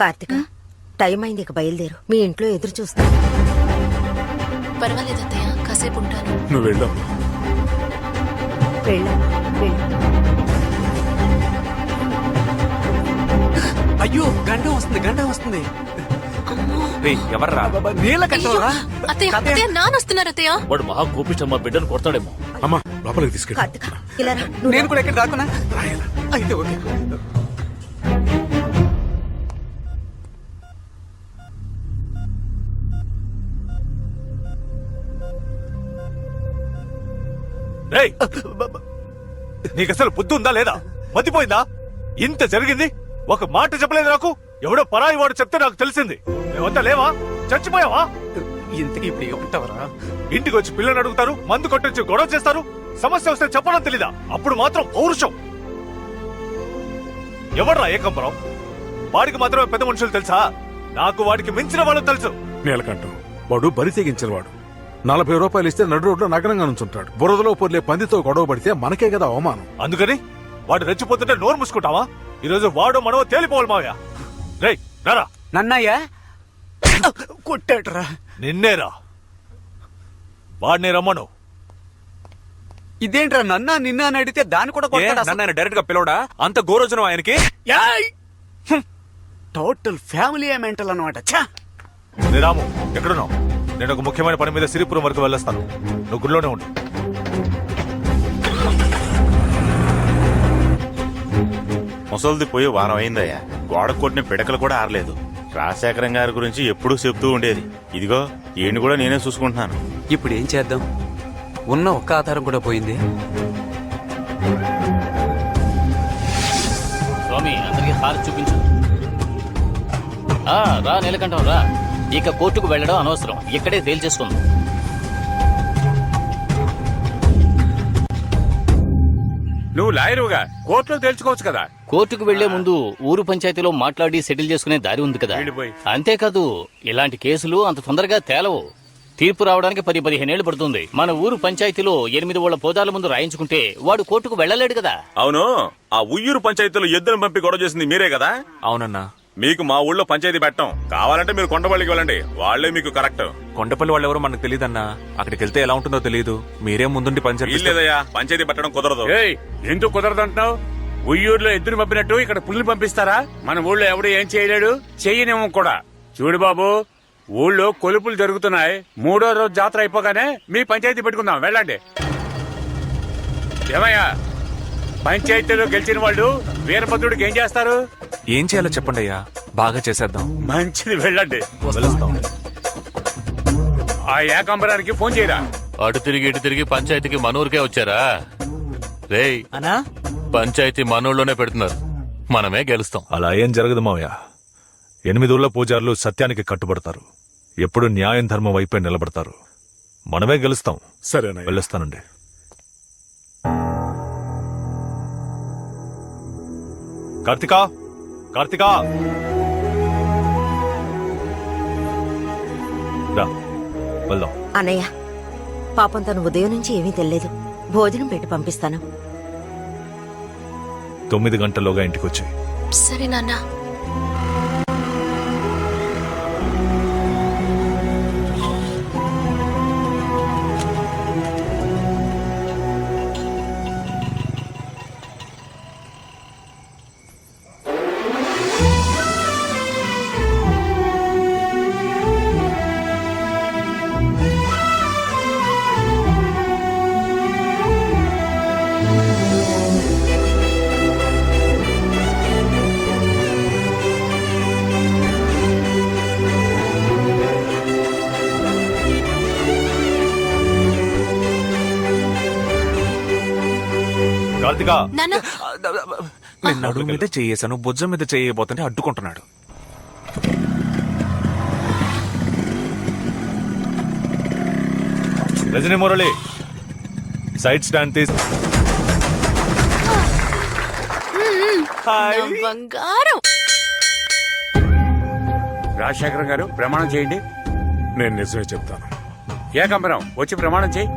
Karthika time అయింది ఇక బయలుదేరు. మీ ఇంట్లో ఎదురు చూస్తా పర్వాలేదు అత్తయ్య కాసేపు ఉంటాను. నువ్వు వెళ్ళమ్మా వెళ్ళమ్మా వెళ్ళు. అయ్యో గండం వస్తుంది గండం వస్తుంది. ఎవర్రా? నీళ్ళ కట్టవరా? అత్తయ్య అత్తయ్య నానొస్తున్నారు అత్తయ్య. వాడు మహా బిడ్డను కొడతాడేమో. అమ్మా లోపలికి తీసుకెళ్ళి. కార్తిక ఇలా రా. నువ్వు నేను కూడా ఎక్కడ రాకున్నా అయితే ఓకే. రేయ్ నీకు అసలు బుద్ధి ఉందా లేదా? మతిపోయిందా? ఇంత జరిగింది? ఒక మాట చెప్పలేదు నాకు? ఎవడో పరాయి వాడు చెప్తే నాకు తెలిసింది. మేమంతా లేవా? చచ్చిపోయావా? ఇంతకీ ఇప్పుడు ఉంటావరా? ఇంటికి వచ్చి పిల్లని అడుగుతారు మందు కొట్టొచ్చి గొడవ చేస్తారు. సమస్య వస్తే చెప్పడం తెలీదా? అప్పుడు మాత్రం పౌరుషం. ఎవర్రా ఏకంబరం? వాడికి మాత్రమే పెద్ద మనుషులు తెలుసా? నాకు వాడికి మించిన వాళ్ళు తెలుసు. నీలకంఠం. వాడు బరి తెగించిన వాడు నలభై రూపాయలు ఇస్తే నడు రోడ్లో నగరంగా నుంచుంటాడు. బురదలో పొర్లే పందితో గొడవ పడితే మనకే కదా అవమానం. అందుకని వాడు రెచ్చిపోతుంటే నోరు మూసుకుంటావా? ఈరోజు వాడు మనో తేలిపోవాలి మావయ్య. రేయ్ రారా. నన్నయ్య? కొట్టాడరా. నిన్నేరా. వాడిని రమ్మను. ఇదేంట్రా నన్న నిన్న అని అడిగితే దాన్ని కూడా కొట్టాడు అసలు. నన్ను డైరెక్ట్గా పిలవడా? అంత గోరోజనం ఆయనకి. టోటల్ ఫ్యామిలీ మెంటల్ అనమాట ఛా! రే రాము ఎక్కడున్నావు? నేను ఒక ముఖ్యమైన పని మీద సిరిపురం వరకు వెళ్ళొస్తాను. నువ్వు గుడిలోనే ఉండు. ముసలిది పోయి వారం అయిందయ్యా. గోడ కొట్టిన పిడకలు కూడా ఆరలేదు. రాజశేఖరం గారి గురించి ఎప్పుడూ చెప్తూ ఉండేది. ఇదిగో ఈయన కూడా నేనే చూసుకుంటున్నాను. ఇప్పుడు ఏం చేద్దాం? ఉన్న ఒక్క ఆధారం కూడా పోయింది. స్వామి అందరికి హారతి చూపించు. ఆ, రా నీలకంఠం రా. ఇక కోర్టుకు వెళ్ళడం అనవసరం. ఇక్కడే తేల్చేసుకుందాం నువ్వు లాయరుగా కోర్టులో తెలుసుకోవచ్చు కదా. కోర్టుకు వెళ్ళే ముందు ఊరు పంచాయతీలో మాట్లాడి సెటిల్ చేసుకునే దారి ఉంది కదా. వెళ్ళిపోయి. అంతేకాదు ఇలాంటి కేసులు అంత తొందరగా తేలవు. తీర్పు రావడానికి పది పదిహేనేళ్ళు పడుతుంది. మన ఊరు పంచాయతీలో ఎనిమిది వాళ్ళ పోదాల ముందు రాయించుకుంటే వాడు కోర్టుకు వెళ్ళలేడు కదా. అవును. ఆ ఉయ్యూరు పంచాయతీలో ఎద్దును పంపి గొడవ చేసింది మీరే కదా? అవునన్నా. మీకు మా ఊళ్ళో పంచాయతీ పెట్టం. కావాలంటే మీరు కొండపల్లికి వెళ్ళండి. వాళ్ళే మీకు కరెక్ట్. కొండపల్లి వాళ్ళు ఎవరో మనకు తెలియదన్నా అక్కడికి వెళ్తే ఎలా ఉంటుందో తెలియదు మీరే ముందుండి జరిపిస్తే- వీల్లేదయ్యా పంచాయతీ పెట్టడం కుదరదు. ఎందుకు కుదరదంటున్నావు? ఉయ్యూరులో ఎద్దును పంపినట్టు ఇక్కడ పుల్ని పంపిస్తారా? మన ఊళ్ళో ఎవడు ఏం చేయలేడు? చెయ్యనేమో కూడా. చూడు బాబు ఊళ్ళో కొలుపులు జరుగుతున్నాయి. మూడో రోజు జాతర అయిపోగానే మీ పంచాయతీ పెట్టుకుందాం. వెళ్ళండి. ఏమయ్యా? పంచాయతీలో గెలిచిన వాళ్ళు వీరభద్రుడికి ఏం చేస్తారు? ఏం చేయాలో చెప్పండి అయ్యా. బాగా చేసేద్దాం. మంచిది వెళ్ళండి. ఆ ఏకాంబరానికి ఫోన్ చేయరా? అటు తిరిగి ఇటు తిరిగి పంచాయతీకి మనూరికే వచ్చారా? రేయ్ అనా? పంచాయతీ మనూర్లోనే పెడుతున్నారు. మనమే గెలుస్తాం. అలా ఏం జరగదు మావయ్య. ఎనిమిది ఊళ్ళ పూజారులు సత్యానికి కట్టుబడతారు. ఎప్పుడు న్యాయం ధర్మం వైపే నిలబడతారు. మనమే గెలుస్తాం. సరేనయ్యా వెళ్ళొస్తానండి. కార్తికా? కార్తికా! రా వెళ్దాం. అన్నయ్య పాపం తను ఉదయం నుంచి ఏమీ తెలియదు భోజనం పెట్టి పంపిస్తాను. తొమ్మిది గంటల్లోగా ఇంటికి వచ్చి సరే నాన్న. నాన్న. నేను నడుము మీద చేయేసాను భుజం మీద చేయబోతుంటే అడ్డుకుంటున్నాడు. రజనీ మురళి సైడ్ స్టాండ్ తీసి. నా బంగారం. రాజశేఖరం గారు ప్రమాణం చేయండి. నేను నిజమే చెప్తాను. ఏకాంబరం వచ్చి ప్రమాణం చేయి.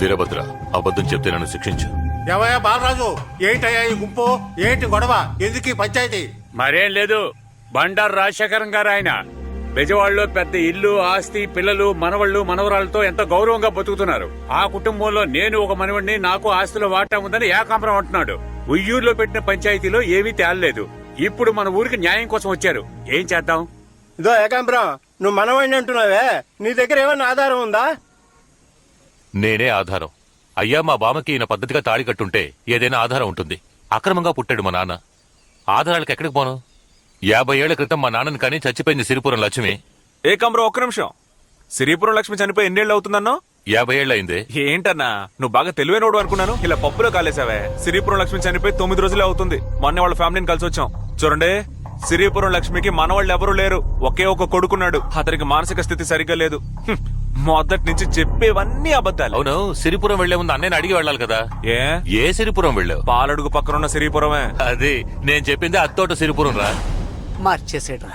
వీరభద్ర అబద్ధం చెప్తే నన్ను శిక్షించు. ఏవయ్యా బాలరాజు? ఏంటయ్యా ఈ గుంపు? ఏంటి గొడవ? ఎందుకు ఈ పంచాయతీ? మరేం లేదు. బండారు రాజశేఖరం గారు ఆయన. బెజవాడలో పెద్ద ఇల్లు ఆస్తి పిల్లలు మనవళ్ళు మనవరాలతో ఎంతో గౌరవంగా బతుకుతున్నారు. ఆ కుటుంబంలో నేను ఒక మనవడిని నాకు ఆస్తిలో వాటా ఉందని ఏకాంబరం అంటున్నాడు. ఉయ్యూరులో పెట్టిన పంచాయతీలో ఏమీ తేలలేదు. ఇప్పుడు మన ఊరికి న్యాయం కోసం వచ్చారు. ఏం చేద్దాం? ఇదో ఏకాంబరం నువ్వు మనవాడిని అంటున్నావే? నీ దగ్గర ఏమైనా ఆధారం ఉందా? నేనే ఆధారం. అయ్యా మా బామకి ఈయన పద్ధతిగా తాళి కట్టుంటే ఏదైనా ఆధారం ఉంటుంది. అక్రమంగా పుట్టాడు మా నాన్న. ఆధారాలకు ఎక్కడికి పోను? యాభై ఏళ్ళ క్రితం మా నాన్నని కానీ చచ్చిపోయింది సిరిపురం లక్ష్మి. ఏ కమరో ఒక్క నిమిషం. సిరిపురం లక్ష్మి చనిపోయి ఎన్నేళ్ళు అవుతుందన్నో? యాభై ఏళ్ళయింది ఏంటన్నా నువ్వు బాగా తెలివైనోడు అనుకున్నాను? ఇలా పప్పులో కాలేసావే సిరిపురం లక్ష్మి చనిపోయి తొమ్మిది రోజులే అవుతుంది. మొన్న వాళ్ళ ఫ్యామిలీని కలిసి వచ్చాం చూడండి సిరిపురం లక్ష్మికి మనవాళ్ళు ఎవరూ లేరు. ఒకే ఒక కొడుకున్నాడు. అతనికి మానసిక స్థితి సరిగ్గా లేదు. మొదటి నుంచి చెప్పేవన్నీ అబద్ధాలు. అవును సిరిపురం వెళ్ళే ముందు అన్నయ్యని అడిగి వెళ్ళాలి కదా. ఏ? ఏ సిరిపురం వెళ్ళావు? పాలడుగు పక్కనున్న సిరిపురమే. అది నేను చెప్పింది అత్తోట సిరిపురం రా. మార్చేసేట్రా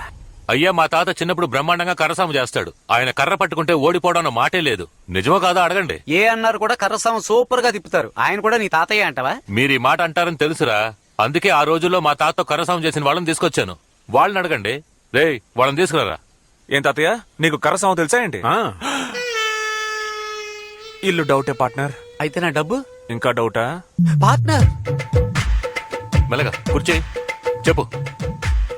అయ్యా మా తాత చిన్నప్పుడు బ్రహ్మాండంగా కర్రసాము చేస్తాడు. ఆయన కర్ర పట్టుకుంటే ఓడిపోవడం అన్న మాటే లేదు. నిజమో కాదా అడగండి. ఏ అన్నారు కూడా కర్రసాం సూపర్గా తిప్పుతారు. ఆయన కూడా నీ తాతయ్య అంటవా? మీరు ఈ మాట అంటారని తెలుసురా. అందుకే ఆ రోజుల్లో మా తాత కర్రసాము చేసిన వాళ్ళని తీసుకొచ్చాను. వాళ్ళని అడగండి. రే వాళ్ళని తీసుకురారా. ఏం తాతయ్య? నీకు కరసాము తెలుసా ఏంటి? ఆ, ఇల్లు డౌటే పార్ట్నర్. అయితే నా డబ్బు? ఇంకా డౌటా? పార్ట్నర్? మెల్లగా కూర్చోయి చెప్పు.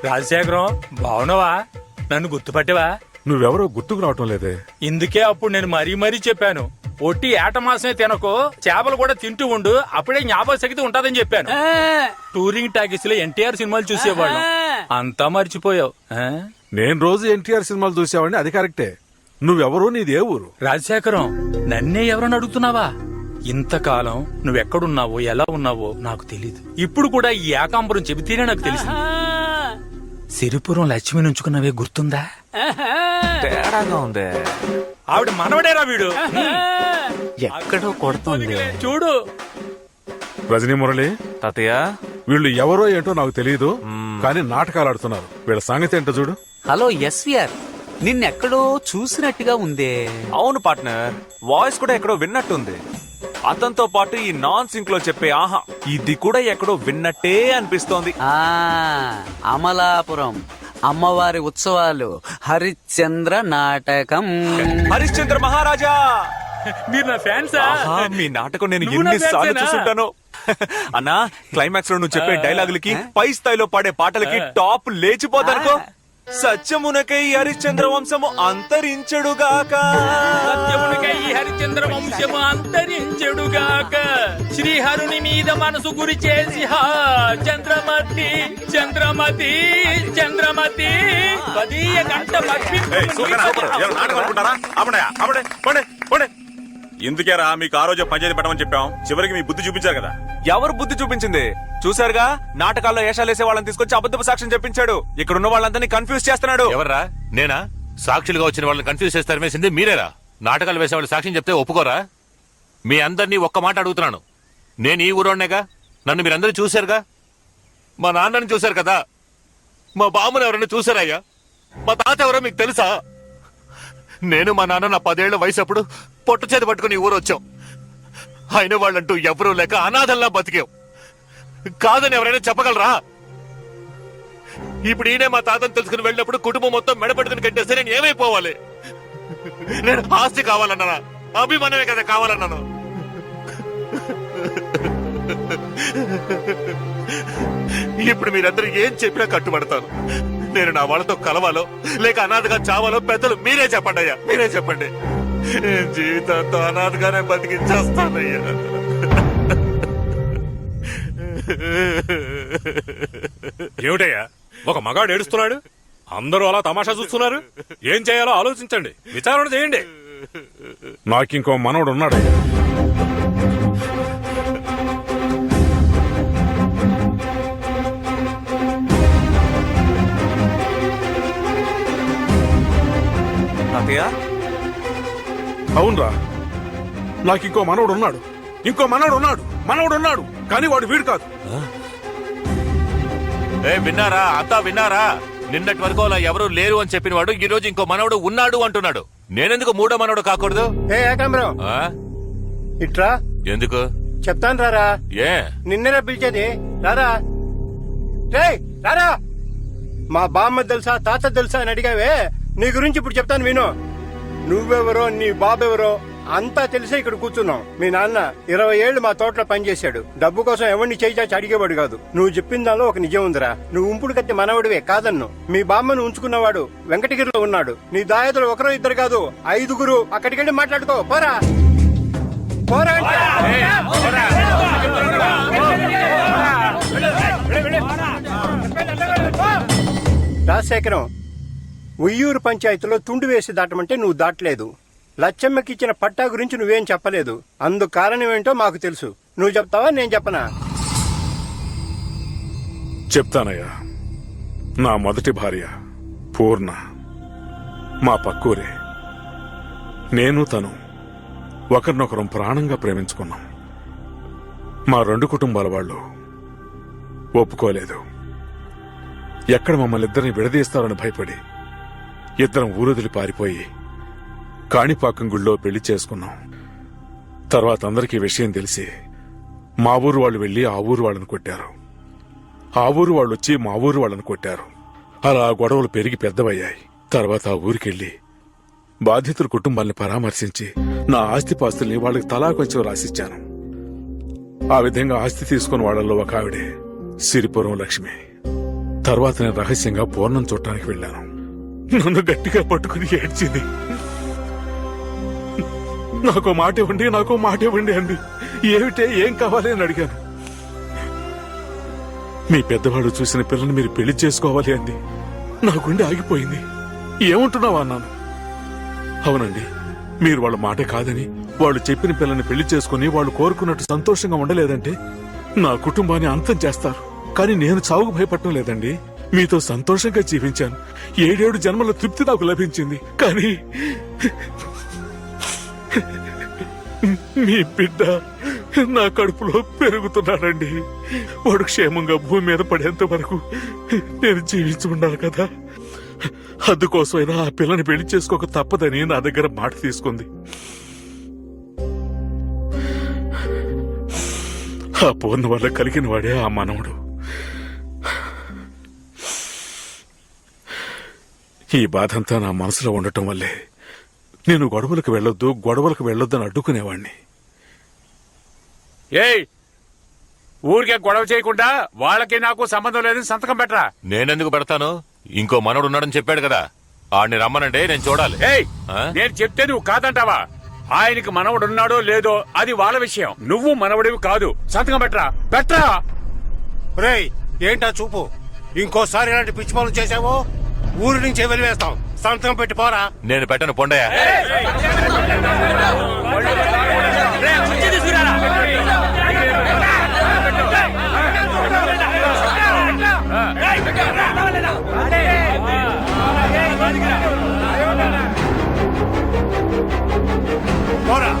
రాజశేఖరం బాగున్నావా నన్ను గుర్తుపట్టేవా? నువ్వెవరో గుర్తుకు రావటం లేదే. ఇందుకే అప్పుడు నేను మరీ మరీ చెప్పాను. ఒట్టి ఏట మాసమే తినకు చేపలు కూడా తింటూ ఉండు అప్పుడే జ్ఞాపక శక్తి ఉంటదని చెప్పాను. టూరింగ్ టాకీస్లో ఎన్టీఆర్ సినిమాలు చూసేవాళ్ళం. అంతా మర్చిపోయావు ఆ? నేను రోజు ఎన్టీఆర్ సినిమాలు చూసేవాడిని అది కరెక్టే. నువ్వెవరు నీది ఊరు రాజశేఖరం నన్నే ఎవరని అడుగుతున్నావా? ఇంతకాలం నువ్వెక్కడున్నావో ఎలా ఉన్నావో నాకు తెలీదు. ఇప్పుడు కూడా ఈ ఏకాంబరం చెబితేనే నాకు తెలిసింది. సిరిపురం లక్ష్మి నుంచుకున్నవే గుర్తుందా? తేడాగా ఉందే. ఆవిడ మనవడేరా వీడు. ఎక్కడో కొడుతుంది. చూడు. రజనీ మురళి తాతయ్య. వీళ్ళు ఎవరో ఏంటో నాకు తెలియదు కానీ నాటకాలు ఆడుతున్నారు. వీళ్ళ సంగతి ఏంటో చూడు. Hello SVR. నిన్నెక్కడో చూసినట్టుగా ఉందే. అవును పార్ట్నర్ వాయిస్ కూడా ఎక్కడో విన్నట్టుంది. అతనితో పాటు ఈ నాన్ సింక్లో చెప్పే ఆహా ఇది కూడా ఎక్కడో విన్నట్టే అనిపిస్తోంది. ఆ అమలాపురం అమ్మవారి ఉత్సవాలు హరిశ్చంద్ర నాటకం. హరిశ్చంద్ర మహారాజా! మీరు నా ఫ్యాన్సా? ఆహా, మీ నాటకం నేను నువ్వు నా ఎన్ని సార్లు ఫ్యాన్సేనా? చూసుంటాను. అన్నా క్లైమాక్స్లో నువ్వు చెప్పే డైలాగులకి పై స్థాయిలో పాడే పాటలకి టాప్ లేచిపోతానుకో. సత్యమునకై హరిశ్చంద్ర వంశము అంతరించడుగాక. సత్యమునికై ఈ హరిచంద్ర వంశము అంతరించెడుగాక. శ్రీహరుని మీద మనసు గురి చేసి హా చంద్రమతి చంద్రమతి చంద్రమతి. పదీయ గంట. ఇందుకేరా మీకు ఆ రోజు పంచాయతీ పెట్టమని చెప్పాం? చివరికి మీ బుద్ధి చూపించారు కదా. ఎవరు బుద్ధి చూపించింది? చూసారుగా నాటకాల్లో వేషాలేసే వాళ్ళని తీసుకొచ్చి అబద్ధపు సాక్ష్యం చెప్పించాడు. ఇక్కడ ఉన్న వాళ్ళందరినీ కన్ఫ్యూజ్ చేస్తున్నాడు. ఎవర్రా? నేనా? సాక్షులుగా వచ్చిన వాళ్ళని కన్ఫ్యూజ్ చేస్తారు వేసింది మీరేరా? నాటకాలు వేసే వాళ్ళు సాక్ష్యం చెప్తే ఒప్పుకోరా? మీ అందరినీ ఒక్క మాట అడుగుతున్నాను. నేను ఈ ఊరోనేగా నన్ను మీరందరూ చూశారుగా? మా నాన్నని చూశారు కదా? మా బామ్మను ఎవరైనా చూశారయ్యా? మా తాత ఎవరో మీకు తెలుసా? నేను మా నాన్న నా పదేళ్ళ వయసు అప్పుడు పొట్టు చేతి పట్టుకుని ఊరు వచ్చాం అయిన వాళ్ళంటూ ఎవరూ లేక అనాథల్లా బతికాం. కాదని ఎవరైనా చెప్పగలరా? ఇప్పుడు ఈయనే మా తాతను తెలుసుకుని వెళ్ళినప్పుడు కుటుంబం మొత్తం మెడపడుకుని కట్టేస్తే నేను ఏమైపోవాలి? నేను ఆస్తి కావాలన్నానా? అభిమానమే కదా కావాలన్నాను. ఇప్పుడు మీరందరూ ఏం చెప్పినా కట్టుబడతాను. నేను నా వాళ్ళతో కలవాలో లేక అనాథగా చావాలో పెద్దలు మీరే చెప్పండి అయ్యా మీరే చెప్పండి. జీవితంతో అనాథగానే బతికించేస్తానయ్యా ఏమిటయ్యా? ఒక మగాడు ఏడుస్తున్నాడు? అందరూ అలా తమాషా చూస్తున్నారు? ఏం చేయాలో ఆలోచించండి. విచారణ చేయండి. నాకింకో మనవడు ఉన్నాడు. అవునరా. నాకింకో మనవడు ఉన్నాడు. ఇంకో మనవడు ఉన్నాడు. మనవడు ఉన్నాడు. కానీ వాడు వీడు కాదు. ఏ విన్నారా? అంతా విన్నారా? నిన్నటి వరకు అలా ఎవరు లేరు అని చెప్పిన వాడు ఈ రోజు ఇంకో మనవడు ఉన్నాడు అంటున్నాడు. నేనెందుకు మూడో మనవడు కాకూడదు? ఏ ఏకాంబరం. ఆ? ఇట్రా? ఎందుకు? చెప్తాను రారా. ఏ? నిన్ననే పిలిచేది? రారా. రే రారా. మా బామ్మ తెలుసా తాత తెలుసా అని అడిగావే? నీ గురించి ఇప్పుడు చెప్తాను విను. నువ్వెవరో నీ బాబెవరో అంతా తెలిసే ఇక్కడ కూర్చున్నాం. మీ నాన్న ఇరవై ఏళ్ళు మా తోటలో పనిచేశాడు. డబ్బు కోసం ఎవరిని చేయి చాచి అడిగేవాడు కాదు. నువ్వు చెప్పిన దానిలో ఒక నిజం ఉందిరా. నువ్వు ఉంపుడు కత్తి మనవడివే కాదన్ను. మీ బామ్మను ఉంచుకున్నవాడు వెంకటగిరిలో ఉన్నాడు. నీ దాయదులు ఒకరో ఇద్దరు కాదు. ఐదుగురు అక్కడికెళ్ళి మాట్లాడుకో. పోరా. పోరా అంటే. రాజశేఖరం ఉయ్యూరు పంచాయతీలో తుండు వేసి దాటమంటే నువ్వు దాటలేదు. లచ్చమ్మకి ఇచ్చిన పట్టా గురించి నువ్వేం చెప్పలేదు. అందు కారణం ఏంటో మాకు తెలుసు. నువ్వు చెప్తావా? నేను చెప్పనా? చెప్తానయ్యా. నా మొదటి భార్య పూర్ణ. మా పక్కూరే. నేను తను ఒకరినొకరం ప్రాణంగా ప్రేమించుకున్నాం. మా రెండు కుటుంబాల వాళ్ళు ఒప్పుకోలేదు. ఎక్కడ మమ్మల్ని ఇద్దరిని విడదీస్తారని భయపడి ఇద్దరం ఊరొదిలి పారిపోయి కాణిపాకం గుళ్ళో పెళ్ళి చేసుకున్నాం. తర్వాత అందరికీ విషయం తెలిసి మా ఊరు వాళ్ళు వెళ్ళి ఆ ఊరు వాళ్ళని కొట్టారు. ఆ ఊరు వాళ్ళు వచ్చి మా ఊరు వాళ్ళని కొట్టారు. అలా గొడవలు పెరిగి పెద్దవయ్యాయి. తర్వాత ఆ ఊరికెళ్ళి బాధితుల కుటుంబాల్ని పరామర్శించి నా ఆస్తిపాస్తుల్ని వాళ్ళకి తలా కొంచెం రాసిచ్చాను. ఆ విధంగా ఆస్తి తీసుకున్న వాళ్ళల్లో ఒక ఆవిడే సిరిపురం లక్ష్మి. తర్వాత నేను రహస్యంగా పూర్ణం చూడటానికి వెళ్ళాను. నన్ను గట్టిగా పట్టుకుని ఏడ్చింది. నాకు మాట ఇవ్వండి నాకు మాట ఇవ్వండి అండి ఏమిటే ఏం కావాలి అని అడిగాను. మీ పెద్దవాడు చూసిన పిల్లని మీరు పెళ్ళి చేసుకోవాలి అంది. నా గుండె ఆగిపోయింది. ఏముంటున్నావా అన్నాను. అవునండి మీరు వాళ్ళ మాట కాదని వాళ్ళు చెప్పిన పిల్లని పెళ్ళి చేసుకుని వాళ్ళు కోరుకున్నట్టు సంతోషంగా ఉండలేదంటే నా కుటుంబాన్ని అంతం చేస్తారు. కానీ నేను చావుకు భయపడటం లేదండి. మీతో సంతోషంగా జీవించాను. ఏడేడు జన్మల తృప్తి నాకు లభించింది. కానీ మీ బిడ్డ నా కడుపులో పెరుగుతున్నాడండి. వాడు క్షేమంగా భూమి మీద పడేంత వరకు నేను జీవించి ఉండాలి కదా. అందుకోసమైనా ఆ పిల్లని పెళ్ళి చేసుకోక తప్పదని నా దగ్గర మాట తీసుకుంది. ఆ పూర్ణ వల్ల కలిగిన వాడే ఆ మనవుడు. ఈ బాధంతా నా మనసులో ఉండటం వల్లే నేను గొడవలకు వెళ్ళొద్దు గొడవలకు వెళ్ళొద్దు అని అడ్డుకునేవాణ్ణి. ఏయ్! ఊరికే గొడవ చేయకుండా వాళ్ళకి నాకు సంబంధం లేదని సంతకం పెట్టరా? నేనెందుకు పెడతాను? ఇంకో మనోడు ఉన్నాడని చెప్పాడు కదా. ఆడిని రమ్మనంటే నేను చూడాలి. ఏయ్! ఆ? నేను చెప్తే నువ్వు కాదంటావా? ఆయనకి మనవడు ఉన్నాడో లేదో అది వాళ్ళ విషయం. నువ్వు మనవడివి కాదు. సంతకం పెట్టరా? పెట్టరా? రేయ్ ఏంటా చూపు? ఇంకోసారి ఇలాంటి పిచ్చి పనులు చేసావో? ఊరి నుంచి వెలివేస్తాం. సంతకం పెట్టి పోరా నేను పెట్టను పొండయ్య. పోరా.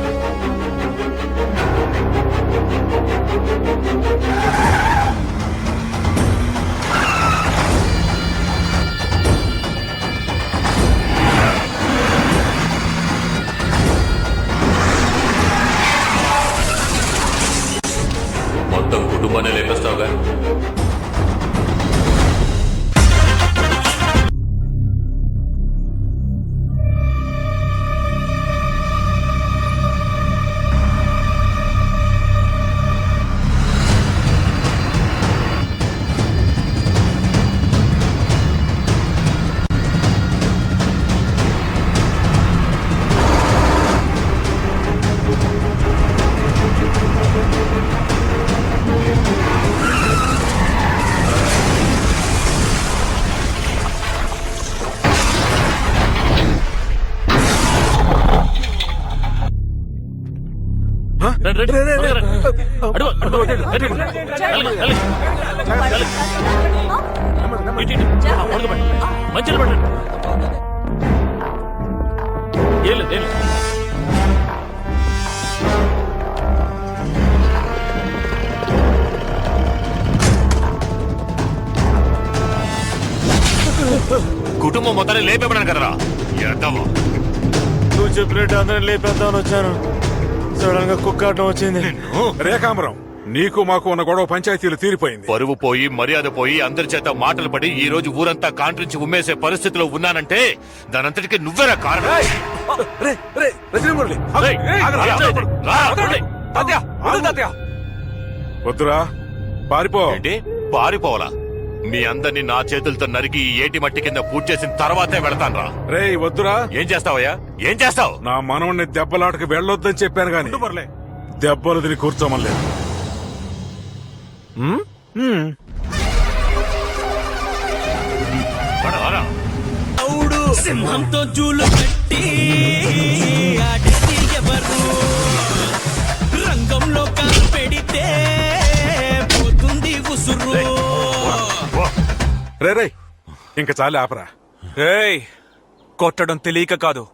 కుటుంబం మొత్తాన్ని లేపేమన్నాను కదరా? ఎద్దవా నువ్వు చెప్పినట్టు అందరం లేపేద్దామని వచ్చాను. సడన్గా కుక్క ఆటం వచ్చింది రేఖాంబరం నీకు మాకు ఉన్న గొడవ పంచాయతీలు తీరిపోయింది. పరువు పోయి మర్యాద పోయి అందరి చేత మాటలు పడి ఈ రోజు ఊరంతా కాంట్రించి ఉమ్మేసే పరిస్థితిలో ఉన్నానంటే దానంతటికి నువ్వేరా కారణం? రేయ్, రా. రా, వద్దురా పారిపో. ఏంటి? పారిపోవాలా? మీ అందరినీ నా చేతులతో నరికి ఈ ఏటి మట్టి కింద పూజ చేసిన తర్వాతే వెళతాను రా రేయ్ వద్దురా. ఏం చేస్తావయ్యా? ఏం చేస్తావు? నా మనవణ్ణి దెబ్బలాటకు వెళ్ళొద్దని చెప్పాను గాని దెబ్బలు తిని కూర్చోమలేదు సింహంతో జూలు కట్టి ఆడేది ఎవరు? రంగంలో కాలు పెడితే పోతుంది ఉసురు. రే రే. ఇంక చాలే ఆపరా. ఏయ్ కొట్టడం తెలియక కాదు.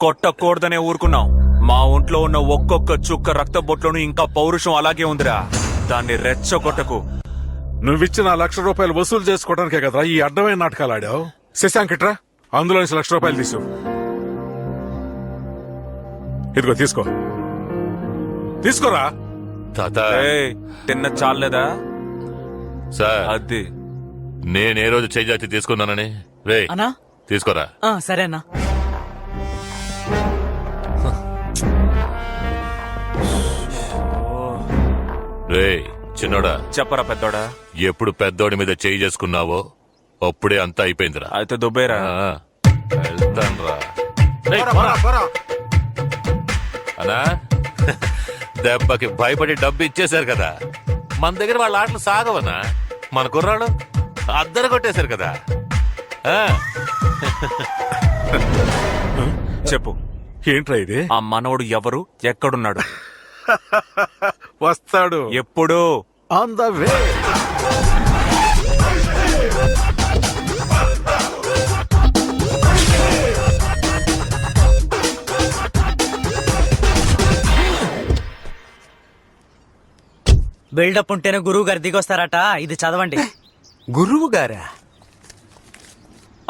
కొట్టకూడదనే ఊరుకున్నాం. మా ఒంట్లో ఉన్న ఒక్కొక్క చుక్క రక్త బొట్లోనూ ఇంకా పౌరుషం అలాగే ఉందిరా. దాన్ని రెచ్చగొట్టకు. నువ్విచ్చిన ఆ లక్ష రూపాయలు వసూలు చేసుకోవడానికే కదరా ఈ అడ్డమైన నాటకాలు ఆడావు? శశాంక్ ఇట్రా. అందులో నుంచి లక్ష రూపాయలు తీసు. ఇదిగో తీసుకో. తీసుకోరా? తాత. ఏయ్ తిన్న చాలేదా సార్. అది. నేను ఏ రోజు చేజాతి తీసుకున్నానని. రే అన్నా? తీసుకోరా. సరేనా రే చిన్నోడా. చెప్పరా పెద్దోడా? ఎప్పుడు పెద్దోడి మీద చేయి చేసుకున్నావో అప్పుడే అంతా అయిపోయిందిరా. అయితే దుబ్బేరా? ఆ, వెళ్తాన్రా. రేయ్, పోరా. అన్నా దెబ్బకి భయపడి డబ్బు ఇచ్చేశారు కదా. మన దగ్గర వాళ్ళ ఆటలు సాగవనా? మన కుర్రాడు అద్దరు కొట్టేశారు కదా. ఆ, చెప్పు. ఏంట్రా ఇది? ఆ మనవడు ఎవరు? ఎక్కడున్నాడు? వస్తాడు. ఎప్పుడు? ఆన్ ద వే బిల్డప్ ఉంటేనే గురువు గారు దిగొస్తారట. ఇది చదవండి. గురువు గారా?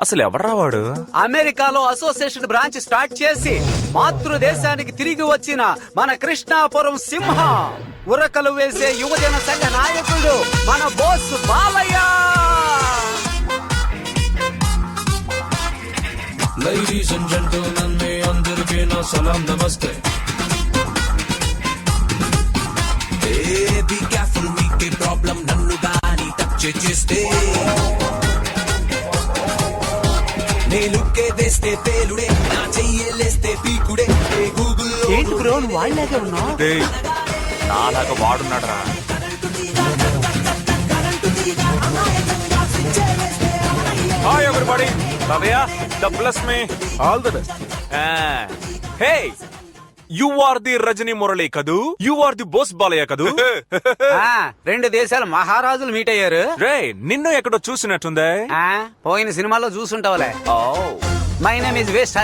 అసలు ఎవడ్రా వాడు? అమెరికాలో అసోసియేషన్ బ్రాంచ్ స్టార్ట్ చేసి మాతృదేశానికి తిరిగి వచ్చిన మన కృష్ణాపురం సింహ. ఉరకలు వేసే యువజన సంఘ నాయకుడు మన Bose Balayya. Ladies and gentlemen, మీ అందరికీ నా సలాం నమస్తే. నేను వేస్తే పేలుడే నా చెయ్యేలేస్తే పీకుడే ఏ గూగుల్ ఏంటి బ్రో నువ్వు వాళ్ళలాగే ఉన్నావు? డేయ్, నాలాగా వాడున్నాడురా. హాయ్ ఎవ్రీబడి తాతయ్య ద ప్లస్ మీ all the best hey you are the Rajini Murali కదూ? You are the Bose Balayya కదూ? ఆ, రెండు దేశాల మహారాజులు మీట్ అయ్యారు. రే నిన్ను ఎక్కడో చూసినట్టుందే? ఆ, పోయిన సినిమాలో చూసుంటావులే. My name is waste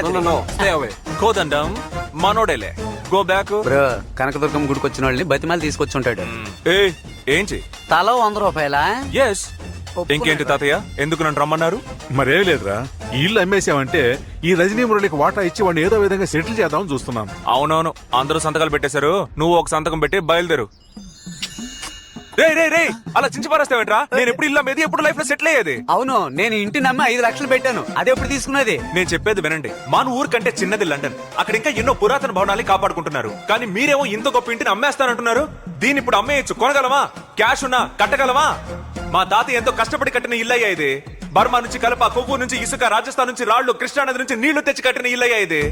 Kodandam మనోడేలే. Go back bro Kanakadurgam గుడికి వచ్చిన వాళ్ళని బతిమాలు తీసుకొచ్చి ఉంటాడు. ఏ ఏంటి? తల వంద రూపాయల? ఎస్ ఇంకేంటి తాతయ్య? ఎందుకు నన్ను రమ్మన్నారు? మరేం లేదురా. ఈ ఇల్లు అమ్మేసామంటే ఈ రజనీ మురళికి వాటా ఇచ్చి వాడిని ఏదో విధంగా సెటిల్ చేద్దామని చూస్తున్నాను అవునవును. అందరూ సంతకాలు పెట్టేశారు. నువ్వు ఒక సంతకం పెట్టి బయలుదేరు. రే రే రే అలా చించి పారేస్తావేంట్రా? నేను ఎప్పుడు ఇల్లు అమ్మేది ఎప్పుడు లైఫ్లో సెటిల్ అయ్యేది? అవును నేను ఇంటి నమ్మి ఐదు లక్షలు పెట్టాను. అది ఎప్పుడు తీసుకున్నది? నేను చెప్పేది వినండి. మన ఊరు కంటే చిన్నది లండన్. అక్కడ ఇంకా ఎన్నో పురాతన భవనాలు కాపాడుకుంటున్నారు. కానీ మీరేమో ఇంత గొప్ప ఇంటిని అమ్మేస్తానంటున్నారు. దీన్ని ఇప్పుడు అమ్మేయచ్చు. కొనగలమా? క్యాష్ ఉన్నా కట్టగలమా? మా తాత ఎంతో కష్టపడి కట్టిన ఇల్లు అయ్యా ఇది. బర్మా నుంచి కలప కొవ్వూరు నుంచి ఇసుక రాజస్థాన్ నుంచి రాళ్ళు కృష్ణానది నుంచి నీళ్ళు తెచ్చి కట్టిన ఇల్లు అయ్యా ఇది.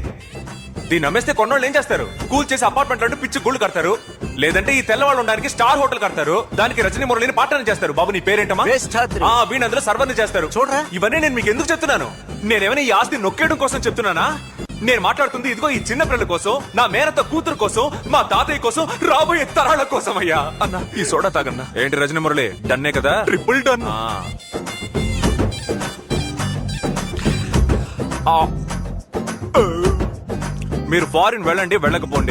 దీన్ని అమ్మేస్తే కొన్నోళ్ళు ఏం చేస్తారు? కూల్ చేసి అపార్ట్మెంట్ పిచ్చి గుళ్ళు కడతారు. లేదంటే ఈ తెల్లవాళ్ళు ఉండడానికి స్టార్ హోటల్ కడతారు. దానికి రజనీ మురళిని పాటన చేస్తారు. బాబు నీ పేరేంటమ్మా? వేష్టాద్రి. ఆ వీణందులో సర్వర్ని చేస్తారు. చూడరా. ఇవన్నీ నేను మీకు ఎందుకు చెప్తున్నాను? నేనేమైనా ఈ ఆస్తి నొక్కేయడం కోసం చెప్తున్నానా? నేను మాట్లాడుతుంది ఇదిగో ఈ చిన్న పిల్లల కోసం నా మేనత కూతురు కోసం మా తాతయ్య కోసం రాబోయే తరాల కోసం అయ్యా. అన్న ఈ సోడా తాగన్నా. ఏంటి రజనీ మురళి డన్నే కదా? ట్రిపుల్ డన్ మీరు ఫారిన్ వెళ్ళండి వెళ్ళకపోండి.